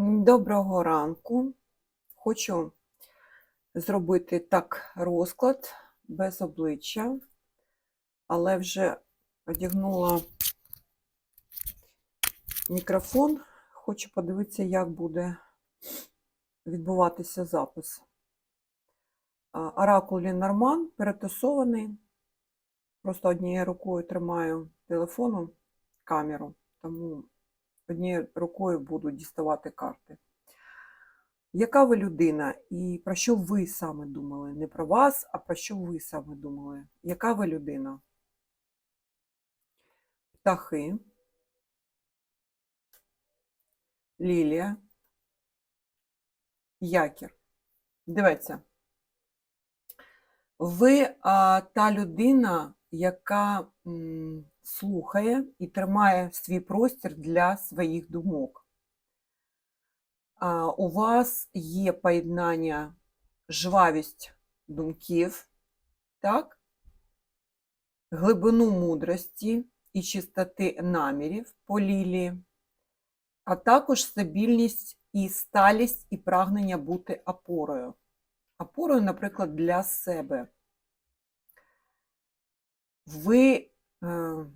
Доброго ранку. Хочу зробити так розклад без обличчя, але вже одягнула мікрофон. Хочу подивитися, як буде відбуватися запис. Оракул Лінорман перетасований. Просто однією рукою тримаю телефоном камеру, тому однією рукою буду діставати карти. Яка ви людина і про що ви саме думали? Не про вас, а про що ви саме думали? Яка ви людина? Птахи, лілія, якір. Дивіться. Ви а, та людина, яка слухає і тримає свій простір для своїх думок. У вас є поєднання жвавість думків, так? глибину мудрості і чистоти намірів по лілії, а також стабільність і сталість і прагнення бути опорою. Опорою, наприклад, для себе. Ви е,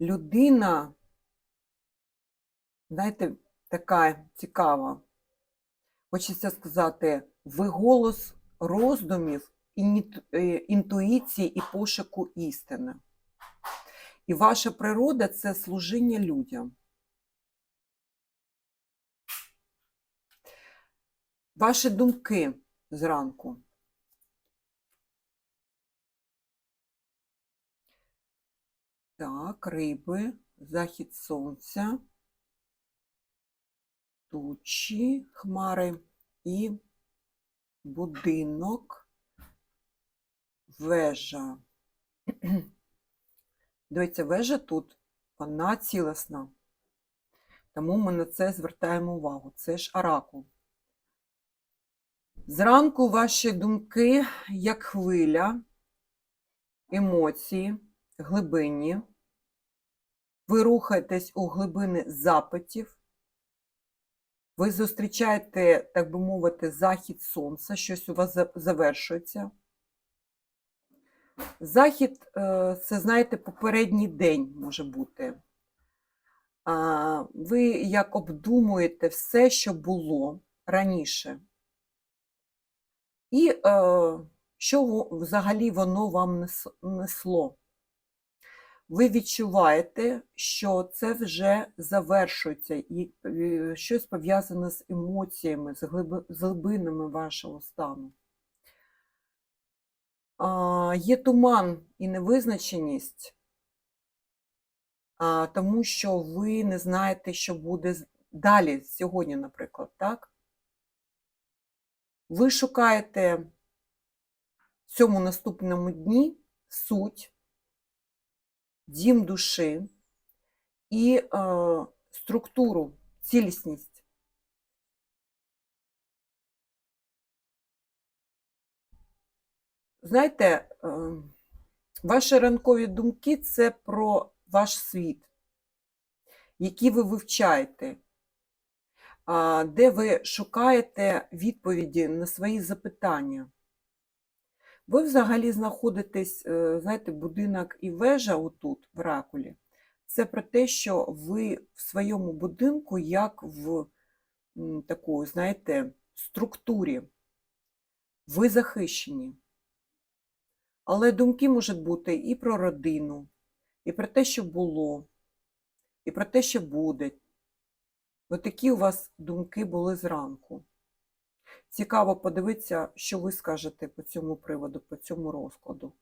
людина, знаєте, така цікава. Хочеться сказати, ви голос роздумів, е, інтуїції і пошуку істини. І ваша природа це служіння людям. Ваші думки зранку. Так, риби, захід сонця, тучі, хмари і будинок, вежа. Дивіться, вежа тут, вона цілісна. Тому ми на це звертаємо увагу. Це ж оракул. Зранку ваші думки, як хвиля, емоції, глибинні. Ви рухаєтесь у глибини запитів. Ви зустрічаєте, так би мовити, захід сонця, щось у вас завершується. Захід е, це, знаєте, попередній день може бути. Ви як обдумуєте все, що було раніше. І е, що взагалі воно вам несло? Ви відчуваєте, що це вже завершується, і е, щось пов'язане з емоціями, з глибинами вашого стану. Є туман і невизначеність, тому що ви не знаєте, що буде далі, сьогодні, наприклад, так? Ви шукаєте в цьому наступному дні суть, дім душі і е, структуру, цілісність. Знаєте, е, ваші ранкові думки це про ваш світ, який ви вивчаєте, де ви шукаєте відповіді на свої запитання. Ви взагалі знаходитесь, е, знаєте, будинок і вежа отут, в Ракулі. Це про те, що ви в своєму будинку, як в такої, знаєте, структурі. Ви захищені. Але думки можуть бути і про родину, і про те, що було, і про те, що буде. Ось такі у вас думки були зранку. Цікаво подивитися, що ви скажете по цьому приводу, по цьому розкладу.